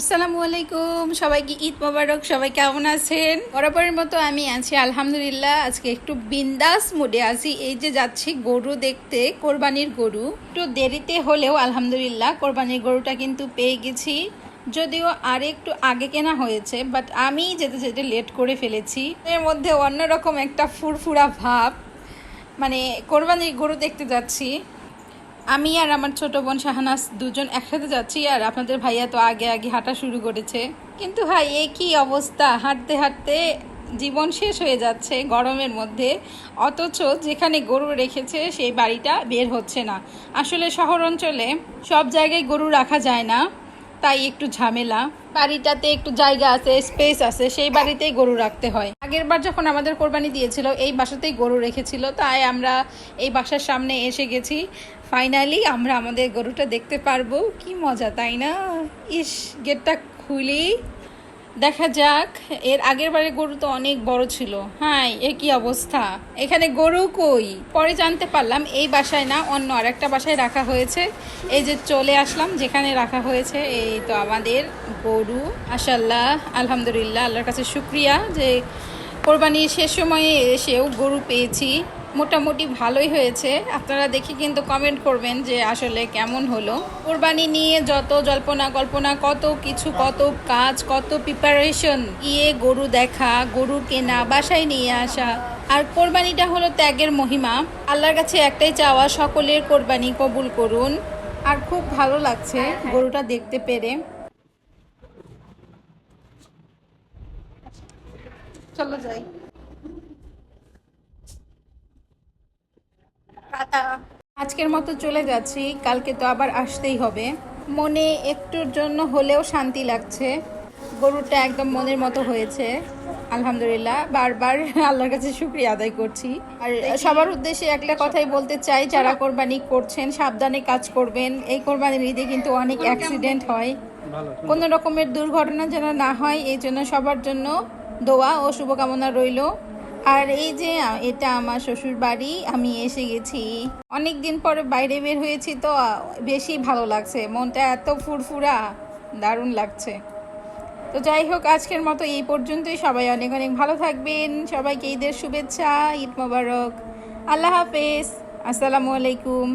আসসালামু আলাইকুম সবাইকে ঈদ মোবারক, সবাই কেমন আছেন? বরাবরের মতো আমি আছি, আলহামদুলিল্লাহ, আজকে একটু বিন্দাস মুডে আছি। এই যে যাচ্ছি গরু দেখতে, কোরবানির গরু। একটু দেরিতে হলেও আলহামদুলিল্লাহ, কোরবানির গরুটা কিন্তু পেয়ে গেছি। যদিও আর একটু আগে কেনা হয়েছে বাট আমি যেতে যেতে লেট করে ফেলেছি। এর মধ্যে অন্যরকম একটা ফুরফুরা ভাব। মানে কোরবানির গরু দেখতে যাচ্ছি। আমি আর আমার ছোট বোন শাহানাস দুজন একসাথে যাচ্ছি আর আপনাদের ভাইয়া তো আগে আগে হাঁটা শুরু করেছে। কিন্তু ভাই, এ কি অবস্থা? হাঁটতে হাঁটতে জীবন শেষ হয়ে যাচ্ছে গরমের মধ্যে। অথচ যেখানে গরু রেখেছে, সেই বাড়িটা বের হচ্ছে না। আসলে শহর অঞ্চলে সব জায়গায় গরু রাখা যায় না। তাই একটু ঝামেলা। বাড়িটাতে একটু জায়গা আছে স্পেস আছে, সেই বাড়িতেই গরু রাখতে হয়। আগের বার যখন আমাদের কোরবানি দিয়েছিল, এই বাসাতেই গরু রেখেছিল, তাই আমরা এই বাসার সামনে এসে গেছি। ফাইনালি আমরা আমাদের গরুটা দেখতে পারব। কি মজা, তাই না? ইস গেটটা খুলি। দেখা যাক, এর আগের বারে গরু তো অনেক বড় ছিল। হ্যাঁ এ কি অবস্থা? এখানে গরু কই? পরে জানতে পারলাম, এই বাসায় না, অন্য আরেকটা বাসায় রাখা হয়েছে। এই যে চলে আসলাম, যেখানে রাখা হয়েছে, এই তো আমাদের গরু। আশাল্লাহ আলহামদুলিল্লাহ, আল্লাহর কাছে শুক্রিয়া যে কোরবানির শেষ সময়ে এসেও গরু পেয়েছি। মোটামুটি ভালোই হয়েছে। আপনারা দেখে কিন্তু কমেন্ট করবেন যে আসলে কেমন হলো। কোরবানি নিয়ে যত জল্পনা কল্পনা, কত কিছু, কত কাজ, কত প্রিপারেশন গিয়ে গরু দেখা, গরু কেনা, বাসায় নিয়ে আসা। আর কোরবানিটা হলো ত্যাগের মহিমা। আল্লাহর কাছে একটাই চাওয়া, সকলের কোরবানি কবুল করুন। আর খুব ভালো লাগছে গরুটা দেখতে পেরে। চলো যাই। আজকের মতো চলে যাচ্ছি, কালকে তো আবার আসতেই হবে। মনে একটুর জন্য হলেও শান্তি লাগছে। গরুটা একদম মনের মতো হয়েছে, আলহামদুলিল্লাহ। বারবার আল্লাহর কাছে শুক্রিয়া আদায় করছি। আর সবার উদ্দেশ্যে একটা কথাই বলতে চাই, যারা কোরবানি করছেন, সাবধানে কাজ করবেন। এই কোরবানির ঈদে কিন্তু অনেক অ্যাক্সিডেন্ট হয়। কোনো রকমের দুর্ঘটনা যেন না হয়, এই জন্য সবার জন্য দোয়া ও শুভকামনা রইল। আর এই যে এটা আমার শ্বশুর বাড়ি, আমি এসে গেছি। অনেক দিন পরে বাইরে বের হয়েছি তো বেশি ভালো লাগছে। মনটা এত ফুরফুরা, দারুণ লাগছে। তো যাই হোক, আজকের মতো এই পর্যন্তই। সবাই অনেক অনেক ভালো থাকবেন। সবাইকে ঈদের শুভেচ্ছা, ঈদ মোবারক। আল্লাহ হাফেজ। আসসালামু আলাইকুম।